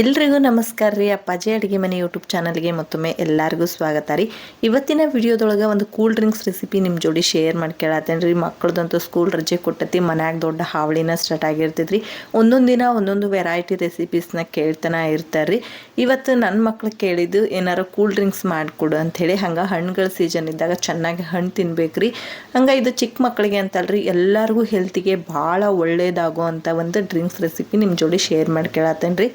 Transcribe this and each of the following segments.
ಎಲ್ರಿಗೂ ನಮಸ್ಕಾರ ರೀ. ಅಪ್ಪಾಜಿ ಅಡುಗೆ ಮನೆ ಯೂಟ್ಯೂಬ್ ಚಾನಲ್ಗೆ ಮತ್ತೊಮ್ಮೆ ಎಲ್ಲರಿಗೂ ಸ್ವಾಗತ ರೀ. ಇವತ್ತಿನ ವಿಡಿಯೋದೊಳಗೆ ಒಂದು ಕೂಲ್ ಡ್ರಿಂಕ್ಸ್ ರೆಸಿಪಿ ನಿಮ್ಮ ಜೋಡಿ ಶೇರ್ ಮಾಡ್ಕೊಳತ್ತೇನೆ ರೀ. ಮಕ್ಕಳದಂತೂ ಸ್ಕೂಲ್ ರಜೆ ಕೊಟ್ಟತಿ, ಮನ್ಯಾಗ ದೊಡ್ಡ ಹಾವಳಿನ ಸ್ಟಾರ್ಟ್ ಆಗಿರ್ತೈತೆ ರೀ. ಒಂದೊಂದು ದಿನ ಒಂದೊಂದು ವೆರೈಟಿ ರೆಸಿಪೀಸ್ನ ಕೇಳ್ತಾನೆ ಇರ್ತಾರೆ ರೀ. ಇವತ್ತು ನನ್ನ ಮಕ್ಳು ಕೇಳಿದ್ದು ಏನಾರು ಕೂಲ್ ಡ್ರಿಂಕ್ಸ್ ಮಾಡಿಕೊಡು ಅಂಥೇಳಿ. ಹಂಗೆ ಹಣ್ಣುಗಳ ಸೀಸನ್ ಇದ್ದಾಗ ಚೆನ್ನಾಗಿ ಹಣ್ಣು ತಿನ್ಬೇಕು ರೀ. ಹಂಗೆ ಇದು ಚಿಕ್ಕ ಮಕ್ಕಳಿಗೆ ಅಂತಲ್ರಿ ಎಲ್ಲರಿಗೂ ಹೆಲ್ತಿಗೆ ಭಾಳ ಒಳ್ಳೇದಾಗುವಂಥ ಒಂದು ಡ್ರಿಂಕ್ಸ್ ರೆಸಿಪಿ ನಿಮ್ಮ ಜೋಡಿ ಶೇರ್ ಮಾಡ್ಕೊಳತ್ತೇನೆ ರೀ.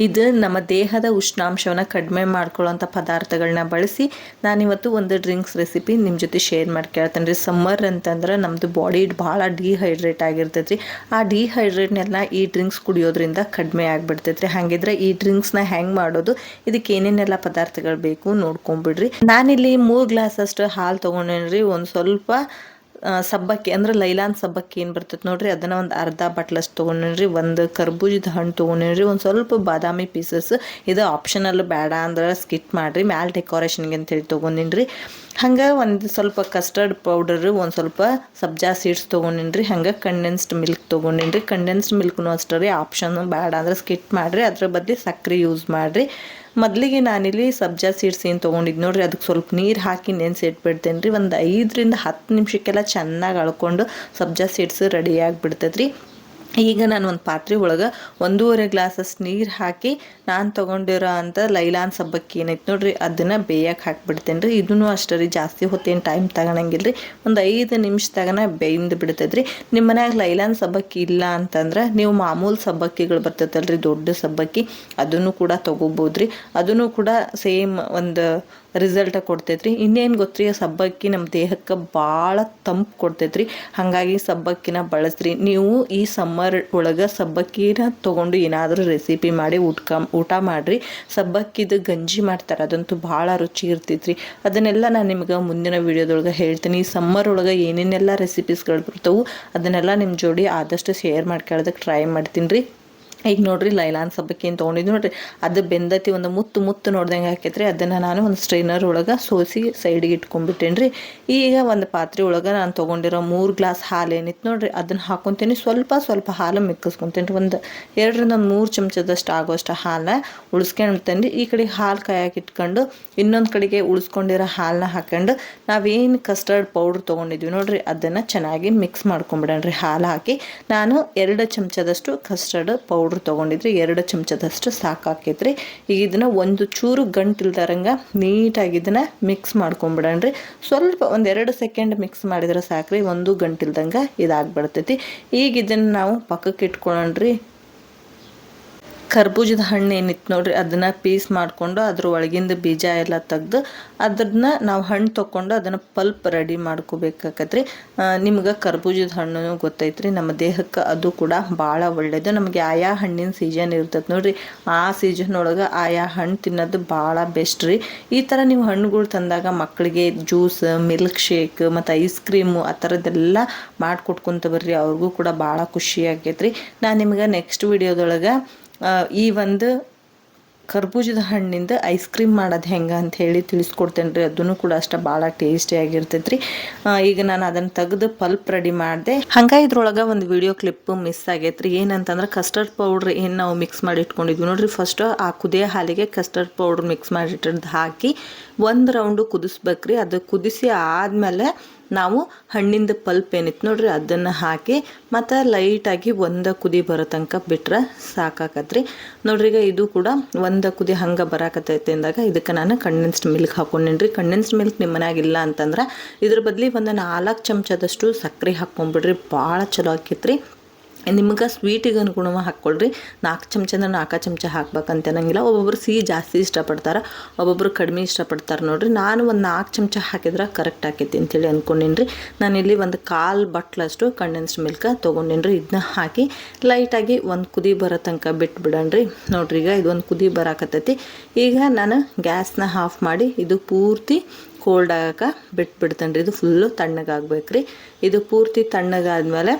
ಇದು ನಮ್ಮ ದೇಹದ ಉಷ್ಣಾಂಶವನ್ನು ಕಡಿಮೆ ಮಾಡ್ಕೊಳ್ಳೋಂಥ ಪದಾರ್ಥಗಳನ್ನ ಬಳಸಿ ನಾನಿವತ್ತು ಒಂದು ಡ್ರಿಂಕ್ಸ್ ರೆಸಿಪಿ ನಿಮ್ಮ ಜೊತೆ ಶೇರ್ ಮಾಡ್ಕೊಳ್ತೇನೆ ರೀ. ಸಮ್ಮರ್ ಅಂತಂದ್ರೆ ನಮ್ಮದು ಬಾಡಿ ಭಾಳ ಡಿಹೈಡ್ರೇಟ್ ಆಗಿರ್ತೈತೆ ರೀ ಆ ಡಿಹೈಡ್ರೇಟ್ನೆಲ್ಲ ಈ ಡ್ರಿಂಕ್ಸ್ ಕುಡಿಯೋದ್ರಿಂದ ಕಡಿಮೆ ಆಗಿಬಿಡ್ತೈತೆ ರೀ ಹಾಗಿದ್ರೆ ಈ ಡ್ರಿಂಕ್ಸ್ನ ಹೆಂಗೆ ಮಾಡೋದು? ಇದಕ್ಕೆ ಏನೇನೆಲ್ಲ ಪದಾರ್ಥಗಳು ಬೇಕು ನೋಡ್ಕೊಂಬಿಡ್ರಿ. ನಾನಿಲ್ಲಿ ಮೂರು ಗ್ಲಾಸ್ ಅಷ್ಟು ಹಾಲು ತೊಗೊಂಡೇನ್ರಿ. ಒಂದು ಸ್ವಲ್ಪ ಸಬ್ಬಕ್ಕಿ, ಅಂದ್ರೆ ಲೈಲಾನ್ ಸಬ್ಬಕ್ಕಿ ಏನು ಬರ್ತೈತೆ ನೋಡ್ರಿ? ಅದನ್ನು ಒಂದು ಅರ್ಧ ಬಟ್ಲಷ್ಟು ತೊಗೊಂಡ್ರಿ ಒಂದು ಕರ್ಬೂಜದ ಹಣ್ಣು ತೊಗೊಂಡ್ರಿ ಒಂದು ಸ್ವಲ್ಪ ಬಾದಾಮಿ ಪೀಸಸ್ ಇದು ಆಪ್ಷನಲ್ ಬೇಡ ಅಂದ್ರೆ ಸ್ಕಿಟ್ ಮಾಡಿರಿ, ಮ್ಯಾಲೆ ಡೆಕೋರೇಷನ್ಗೆ ಅಂತೇಳಿ ತೊಗೊಂಡಿನ್ರಿ. ಹಂಗೆ ಒಂದು ಸ್ವಲ್ಪ ಕಸ್ಟರ್ಡ್ ಪೌಡರ್ ಒಂದು ಸ್ವಲ್ಪ ಸಬ್ಜಾ ಸೀಡ್ಸ್ ತೊಗೊಂಡಿನ್ರಿ. ಹಂಗೆ ಕಂಡೆನ್ಸ್ಡ್ ಮಿಲ್ಕ್ ತೊಗೊಂಡಿನ್ರಿ. ಕಂಡೆನ್ಸ್ಡ್ ಮಿಲ್ಕ್ನು ಅಷ್ಟೇ ರೀ ಆಪ್ಷನ್ ಬೇಡ ಅಂದ್ರೆ ಸ್ಕಿಟ್ ಮಾಡಿರಿ. ಅದ್ರ ಬದಲಿ ಸಕ್ಕರೆ ಯೂಸ್ ಮಾಡಿರಿ. ಮೊದಲಿಗೆ ನಾನಿಲ್ಲಿ ಸಬ್ಜಾ ಸೀಡ್ಸ್ ಏನು ತೊಗೊಂಡಿದ್ದು ನೋಡಿರಿ ಅದಕ್ಕೆ ಸ್ವಲ್ಪ ನೀರು ಹಾಕಿ ನೆನೆಸಿಟ್ಬಿಡ್ತೇನೆ ರೀ ಒಂದು ಐದರಿಂದ ಹತ್ತು ನಿಮಿಷಕ್ಕೆಲ್ಲ ಚೆನ್ನಾಗಿ ಅಳ್ಕೊಂಡು ಸಬ್ಜಾ ಸೀಡ್ಸ್ ರೆಡಿ ಆಗಿಬಿಡ್ತೈತೆ ರೀ ಈಗ ನಾನು ಒಂದು ಪಾತ್ರೆ ಒಳಗೆ ಒಂದೂವರೆ ಗ್ಲಾಸಸ್ ನೀರು ಹಾಕಿ ನಾನು ತೊಗೊಂಡಿರೋ ಅಂಥ ಲೈಲಾನ್ ಸಬ್ಬಕ್ಕಿ ಏನೈತೆ ನೋಡ್ರಿ, ಅದನ್ನು ಬೇಯಕ್ಕೆ ಹಾಕ್ಬಿಡ್ತೇನೆ ರೀ ಇದೂ ಅಷ್ಟೇ ರೀ, ಜಾಸ್ತಿ ಹೊತ್ತೇನು ಟೈಮ್ ತಗೊಳಂಗಿಲ್ಲ ರೀ ಒಂದು ಐದು ನಿಮಿಷದಾಗನ ಬೇಯಿಂದ ಬಿಡ್ತೈತೆ ರೀ ನಿಮ್ಮ ಮನ್ಯಾಗ ಲೈಲಾನ್ ಸಬ್ಬಕ್ಕಿ ಇಲ್ಲ ಅಂತಂದ್ರೆ ನೀವು ಮಾಮೂಲು ಸಬ್ಬಕ್ಕಿಗಳು ಬರ್ತೈತಲ್ರಿ, ದೊಡ್ಡ ಸಬ್ಬಕ್ಕಿ ಅದನ್ನು ಕೂಡ ತೊಗೋಬೋದು ರೀ ಅದನ್ನು ಕೂಡ ಸೇಮ್ ಒಂದು ರಿಸಲ್ಟ ಕೊಡ್ತೈತ್ರಿ. ಇನ್ನೇನು ಗೊತ್ತ್ರಿ ಸಬ್ಬಕ್ಕಿ ನಮ್ಮ ದೇಹಕ್ಕೆ ಭಾಳ ತಂಪು ಕೊಡ್ತೈತ್ರಿ. ಹಾಗಾಗಿ ಸಬ್ಬಕ್ಕಿನ ಬಳಸ್ರಿ. ನೀವು ಈ ಸಮ್ಮರ್ ಒಳಗೆ ಸಬ್ಬಕ್ಕಿನ ತೊಗೊಂಡು ಏನಾದರೂ ರೆಸಿಪಿ ಮಾಡಿ ಊಟ ಊಟ ಮಾಡಿರಿ. ಸಬ್ಬಕ್ಕಿದು ಗಂಜಿ ಮಾಡ್ತಾರೆ, ಅದಂತೂ ಭಾಳ ರುಚಿ ಇರ್ತೈತ್ರಿ. ಅದನ್ನೆಲ್ಲ ನಾನು ನಿಮ್ಗೆ ಮುಂದಿನ ವೀಡಿಯೋದೊಳಗೆ ಹೇಳ್ತೀನಿ. ಈ ಸಮ್ಮರ್ ಒಳಗೆ ಏನೇನೆಲ್ಲ ರೆಸಿಪೀಸ್ಗಳು ಬರ್ತವೆ, ಅದನ್ನೆಲ್ಲ ನಿಮ್ಮ ಜೋಡಿ ಆದಷ್ಟು ಶೇರ್ ಮಾಡ್ಕೊಳ್ಳೋದಕ್ಕೆ ಟ್ರೈ ಮಾಡ್ತೀನಿ ರೀ. ಈಗ ನೋಡ್ರಿ ಲೈಲಾನ್ ಸಬ್ಬಕ್ಕಿ ಅಂತ ತೊಗೊಂಡಿದ್ದು ನೋಡ್ರಿ. ಅದು ಬೆಂದತಿ ಒಂದು ಮುತ್ತು ಮುತ್ತು ನೋಡ್ದಂಗೆ ಹಾಕೈತ್ರಿ ಅದನ್ನು ನಾನು ಒಂದು ಸ್ಟ್ರೈನರ್ ಒಳಗೆ ಸೋಸಿ ಸೈಡಿಗೆ ಇಟ್ಕೊಂಡ್ಬಿಟ್ಟೇನ್ರಿ. ರೀ ಈಗ ಒಂದು ಪಾತ್ರೆ ಒಳಗೆ ನಾನು ತೊಗೊಂಡಿರೋ ಮೂರು ಗ್ಲಾಸ್ ಹಾಲು ಏನಿತ್ತು ನೋಡ್ರಿ, ಅದನ್ನು ಹಾಕೊತೀನಿ. ಸ್ವಲ್ಪ ಸ್ವಲ್ಪ ಹಾಲು ಮಿಕ್ಕಿಸ್ಕೊತೀನಿ. ರೀ ಒಂದು ಎರಡರಿಂದ ಒಂದು ಮೂರು ಚಮಚದಷ್ಟು ಆಗೋಷ್ಟು ಹಾಲನ್ನ ಉಳಿಸ್ಕೊಂಡ್ಬಿಡ್ತೇನೆ ರೀ ಈ ಕಡೆ ಹಾಲು ಕಾಯಕ್ಕೆ ಇಟ್ಕೊಂಡು ಇನ್ನೊಂದು ಕಡೆಗೆ ಉಳಿಸ್ಕೊಂಡಿರೋ ಹಾಲನ್ನ ಹಾಕೊಂಡು ನಾವೇನು ಕಸ್ಟರ್ಡ್ ಪೌಡ್ರ್ ತೊಗೊಂಡಿದ್ವಿ ನೋಡ್ರಿ, ಅದನ್ನು ಚೆನ್ನಾಗಿ ಮಿಕ್ಸ್ ಮಾಡ್ಕೊಂಬಿಡೋಣ ಹಾಲು ಹಾಕಿ ನಾನು ಎರಡು ಚಮಚದಷ್ಟು ಕಸ್ಟರ್ಡ್ ಪೌಡ್ರ್ ಪೌಡ್ರ್ ತೊಗೊಂಡಿದ್ರೆ ಎರಡು ಚಮಚದಷ್ಟು ಸಾಕಾಕೈತ್ರಿ ಈಗ ಇದನ್ನು ಒಂದು ಚೂರು ಗಂಟಿಲ್ದಾರಂಗೆ ನೀಟಾಗಿ ಇದನ್ನು ಮಿಕ್ಸ್ ಮಾಡ್ಕೊಂಬಿಡಣ್ರಿ. ಸ್ವಲ್ಪ ಒಂದೆರಡು ಸೆಕೆಂಡ್ ಮಿಕ್ಸ್ ಮಾಡಿದ್ರೆ ರೀ ಒಂದು ಗಂಟಿಲ್ದಂಗೆ ಇದಾಗ್ಬಿಡ್ತೈತಿ. ಈಗ ಇದನ್ನು ನಾವು ಪಕ್ಕಕ್ಕೆ ಇಟ್ಕೊಳ್ಳೋಣ್ರಿ ಕರ್ಬೂಜದ ಹಣ್ಣು ಏನಿತ್ತು ನೋಡ್ರಿ, ಅದನ್ನು ಪೀಸ್ ಮಾಡಿಕೊಂಡು ಅದ್ರ ಒಳಗಿಂದ ಬೀಜ ಎಲ್ಲ ತೆಗೆದು ಅದನ್ನ ನಾವು ಹಣ್ಣು ತೊಗೊಂಡು ಅದನ್ನು ಪಲ್ಪ್ ರೆಡಿ ಮಾಡ್ಕೋಬೇಕಾಕತ್ರಿ. ನಿಮ್ಗೆ ಕರ್ಬೂಜದ ಹಣ್ಣು ಗೊತ್ತೈತ್ರಿ, ನಮ್ಮ ದೇಹಕ್ಕೆ ಅದು ಕೂಡ ಭಾಳ ಒಳ್ಳೆಯದು ನಮಗೆ ಆಯಾ ಹಣ್ಣಿನ ಸೀಸನ್ ಇರ್ತದೆ ನೋಡ್ರಿ. ಆ ಸೀಸನ್ ಒಳಗೆ ಆಯಾ ಹಣ್ಣು ತಿನ್ನೋದು ಭಾಳ ಬೆಸ್ಟ್ ರೀ. ಈ ಥರ ನೀವು ಹಣ್ಣುಗಳು ತಂದಾಗ ಮಕ್ಕಳಿಗೆ ಜ್ಯೂಸ್ ಮಿಲ್ಕ್ ಶೇಕ್ ಮತ್ತು ಐಸ್ ಕ್ರೀಮು ಆ ಥರದ್ದೆಲ್ಲ ಮಾಡಿಕೊಟ್ಕೊಂತ ಬರ್ರಿ, ಅವ್ರಿಗೂ ಕೂಡ ಭಾಳ ಖುಷಿ ಆಗೈತ್ರಿ. ನಾನು ನಿಮ್ಗೆ ನೆಕ್ಸ್ಟ್ ವಿಡಿಯೋದೊಳಗೆ ಈ ಒಂದು ಕರ್ಬೂಜದ ಹಣ್ಣಿಂದ ಐಸ್ ಕ್ರೀಮ್ ಮಾಡೋದು ಹೆಂಗೆ ಅಂತ ಹೇಳಿ ತಿಳಿಸ್ಕೊಡ್ತೇನೆ ರೀ ಅದನ್ನು ಕೂಡ ಅಷ್ಟು ಭಾಳ ಟೇಸ್ಟಿ ಆಗಿರ್ತೈತೆ ರೀ ಈಗ ನಾನು ಅದನ್ನು ತೆಗೆದು ಪಲ್ಪ್ ರೆಡಿ ಮಾಡಿದೆ. ಹಂಗೆ ಇದ್ರೊಳಗೆ ಒಂದು ವಿಡಿಯೋ ಕ್ಲಿಪ್ ಮಿಸ್ ಆಗೈತೆ ರೀ ಏನಂತಂದ್ರೆ ಕಸ್ಟರ್ಡ್ ಪೌಡ್ರ್ ಏನು ನಾವು ಮಿಕ್ಸ್ ಮಾಡಿ ಇಟ್ಕೊಂಡಿದ್ವಿ ನೋಡಿರಿ. ಫಸ್ಟ್ ಆ ಕುದಿಯ ಹಾಲಿಗೆ ಕಸ್ಟರ್ಡ್ ಪೌಡ್ರ್ ಮಿಕ್ಸ್ ಮಾಡಿಟ್ಟಿದ್ದು ಹಾಕಿ ಒಂದು ರೌಂಡು ಕುದಿಸ್ಬೇಕ್ರಿ. ಅದು ಕುದಿಸಿ ಆದಮೇಲೆ ನಾವು ಹಣ್ಣಿಂದ ಪಲ್ಪ್ ಏನಿತ್ತು ನೋಡ್ರಿ, ಅದನ್ನು ಹಾಕಿ ಮತ್ತು ಲೈಟಾಗಿ ಒಂದು ಕುದಿ ಬರೋ ತನಕ ಬಿಟ್ರೆ ಸಾಕಾಕತ್ರಿ. ನೋಡ್ರಿ, ಈಗ ಇದು ಕೂಡ ಒಂದು ಕುದಿ ಹಂಗೆ ಬರಾಕತ್ತೈತೆ ಅಂದಾಗ ಇದಕ್ಕೆ ನಾನು ಕಂಡೆನ್ಸ್ಡ್ ಮಿಲ್ಕ್ ಹಾಕೊಂಡೇನ್ರಿ. ಕಂಡೆನ್ಸ್ಡ್ ಮಿಲ್ಕ್ ನಿಮ್ಮ ಮನ್ಯಾಗ ಇಲ್ಲ ಅಂತಂದ್ರೆ ಇದ್ರ ಬದಲಿ ಒಂದು ನಾಲ್ಕು ಚಮಚದಷ್ಟು ಸಕ್ಕರೆ ಹಾಕ್ಕೊಂಬಿಡ್ರಿ. ಭಾಳ ಚಲೋ ಆಕೈತ್ರಿ. ನಿಮ್ಗೆ ಸ್ವೀಟಿಗೆ ಅನುಗುಣವಾಗಿ ಹಾಕ್ಕೊಳ್ರಿ. ನಾಲ್ಕು ಚಮಚ ಅಂದ್ರೆ ನಾಲ್ಕು ಚಮಚ ಹಾಕ್ಬೇಕಂತ ಅನ್ನಂಗಿಲ್ಲ. ಒಬ್ಬೊಬ್ರು ಸಿಹಿ ಜಾಸ್ತಿ ಇಷ್ಟಪಡ್ತಾರೆ, ಒಬ್ಬೊಬ್ರು ಕಡಿಮೆ ಇಷ್ಟಪಡ್ತಾರೆ ನೋಡ್ರಿ. ನಾನು ಒಂದು ನಾಲ್ಕು ಚಮಚ ಹಾಕಿದ್ರೆ ಕರೆಕ್ಟ್ ಆಕೈತಿ ಅಂತೇಳಿ ಅಂದ್ಕೊಂಡಿನ್ರಿ ನಾನಿಲ್ಲಿ ಒಂದು ಕಾಲು ಬಟ್ಲಷ್ಟು ಕಂಡೆನ್ಸ್ಡ್ ಮಿಲ್ಕ್ ತೊಗೊಂಡಿನ್ರಿ. ಇದನ್ನ ಹಾಕಿ ಲೈಟಾಗಿ ಒಂದು ಕುದಿ ಬರೋ ತನಕ ಬಿಟ್ಬಿಡಣ್ರಿ. ನೋಡ್ರಿ ಈಗ ಇದೊಂದು ಕುದಿ ಬರಾಕತ್ತೈತಿ. ಈಗ ನಾನು ಗ್ಯಾಸ್ನ ಆಫ್ ಮಾಡಿ ಇದು ಪೂರ್ತಿ ಕೋಲ್ಡ್ ಆಗಕ್ಕೆ ಬಿಟ್ಬಿಡ್ತೇನೆ ರೀ ಇದು ಫುಲ್ಲು ತಣ್ಣಗಾಗ್ಬೇಕು ರೀ ಇದು ಪೂರ್ತಿ ತಣ್ಣಗಾದ್ಮೇಲೆ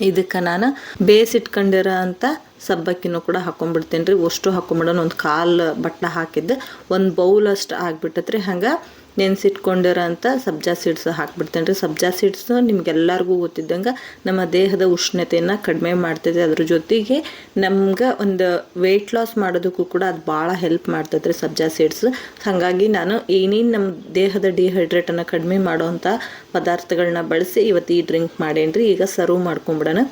ಇದಕ್ಕೆ ನಾನು ಬೇಯಿಸಿಟ್ಕೊಂಡಿರೋ ಅಂಥ ಸಬ್ಬಕ್ಕಿನೂ ಕೂಡ ಹಾಕೊಂಡ್ಬಿಡ್ತೇನೆ ರೀ. ಅಷ್ಟು ಹಾಕೊಂಬಿಡೋಣ. ಒಂದು ಕಾಲು ಬಟ್ಟ ಹಾಕಿದ್ದೆ. ಒಂದು ಬೌಲ್ ಅಷ್ಟು ಆಗಿಬಿಟ್ಟತ್ರಿ ಹಂಗೆ ನೆನೆಸಿಟ್ಕೊಂಡಿರೋಂಥ ಸಬ್ಜಾ ಸೀಡ್ಸ್ ಹಾಕ್ಬಿಡ್ತೇನೆ ರೀ ಸಬ್ಜಾ ಸೀಡ್ಸ್ ನಿಮ್ಗೆಲ್ಲರಿಗೂ ಗೊತ್ತಿದ್ದಂಗೆ ನಮ್ಮ ದೇಹದ ಉಷ್ಣತೆಯನ್ನು ಕಡಿಮೆ ಮಾಡ್ತದೆ ಅದ್ರ ಜೊತೆಗೆ ನಮ್ಗೆ ಒಂದು ವೆಯ್ಟ್ ಲಾಸ್ ಮಾಡೋದಕ್ಕೂ ಕೂಡ ಅದು ಭಾಳ ಹೆಲ್ಪ್ ಮಾಡ್ತದೆ ರೀ ಸಬ್ಜಾ ಸೀಡ್ಸ್. ಹಾಗಾಗಿ ನಾನು ಏನೇನು ನಮ್ಮ ದೇಹದ ಡಿಹೈಡ್ರೇಟನ್ನು ಕಡಿಮೆ ಮಾಡೋವಂಥ ಪದಾರ್ಥಗಳನ್ನ ಬಳಸಿ ಇವತ್ತು ಈ ಡ್ರಿಂಕ್ ಮಾಡೇನ್ರಿ. ಈಗ ಸರ್ವ್ ಮಾಡ್ಕೊಂಬಿಡೋಣ.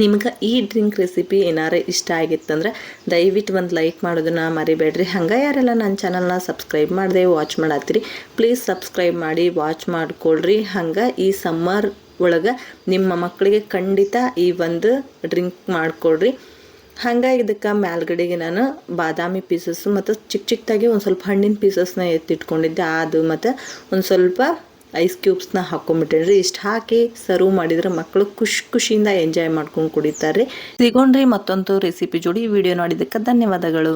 ನಿಮ್ಗೆ ಈ ಡ್ರಿಂಕ್ ರೆಸಿಪಿ ಏನಾರ ಇಷ್ಟ ಆಗಿತ್ತಂದ್ರೆ ದಯವಿಟ್ಟು ಒಂದು ಲೈಕ್ ಮಾಡೋದನ್ನ ಮರಿಬೇಡ್ರಿ. ಹಂಗೆ ಯಾರೆಲ್ಲ ನನ್ನ ಚಾನಲ್ನ ಸಬ್ಸ್ಕ್ರೈಬ್ ಮಾಡದೆ ವಾಚ್ ಮಾಡತ್ತೀರಿ ಪ್ಲೀಸ್ ಸಬ್ಸ್ಕ್ರೈಬ್ ಮಾಡಿ ವಾಚ್ ಮಾಡ್ಕೊಳ್ರಿ. ಹಂಗೆ ಈ ಸಮ್ಮರ್ ಒಳಗೆ ನಿಮ್ಮ ಮಕ್ಕಳಿಗೆ ಖಂಡಿತ ಈ ಒಂದು ಡ್ರಿಂಕ್ ಮಾಡಿಕೊಡ್ರಿ ಹಂಗೆ ಇದಕ್ಕೆ ಮ್ಯಾಲ್ಗಡೆಗೆ ನಾನು ಬಾದಾಮಿ ಪೀಸಸ್ ಮತ್ತು ಚಿಕ್ಕ ಚಿಕ್ಕದಾಗಿ ಒಂದು ಸ್ವಲ್ಪ ಹಣ್ಣಿನ ಪೀಸಸ್ನ ಎತ್ತಿಟ್ಕೊಂಡಿದ್ದೆ. ಅದು ಮತ್ತು ಒಂದು ಸ್ವಲ್ಪ ಐಸ್ ಕ್ಯೂಬ್ಸ್ನ ಹಾಕೊಂಡ್ಬಿಟ್ಟೇನ್ರಿ ಇಷ್ಟು ಹಾಕಿ ಸರ್ವ್ ಮಾಡಿದ್ರೆ ಮಕ್ಕಳು ಖುಷಿ ಖುಷಿಯಿಂದ ಎಂಜಾಯ್ ಮಾಡ್ಕೊಂಡು ಕುಡಿತಾರೆ. ಸಿಗೋಣ್ರಿ ಮತ್ತೊಂದು ರೆಸಿಪಿ ಜೋಡಿ ವಿಡಿಯೋ ನೋಡಿದ್ದಕ್ಕೆ ಧನ್ಯವಾದಗಳು.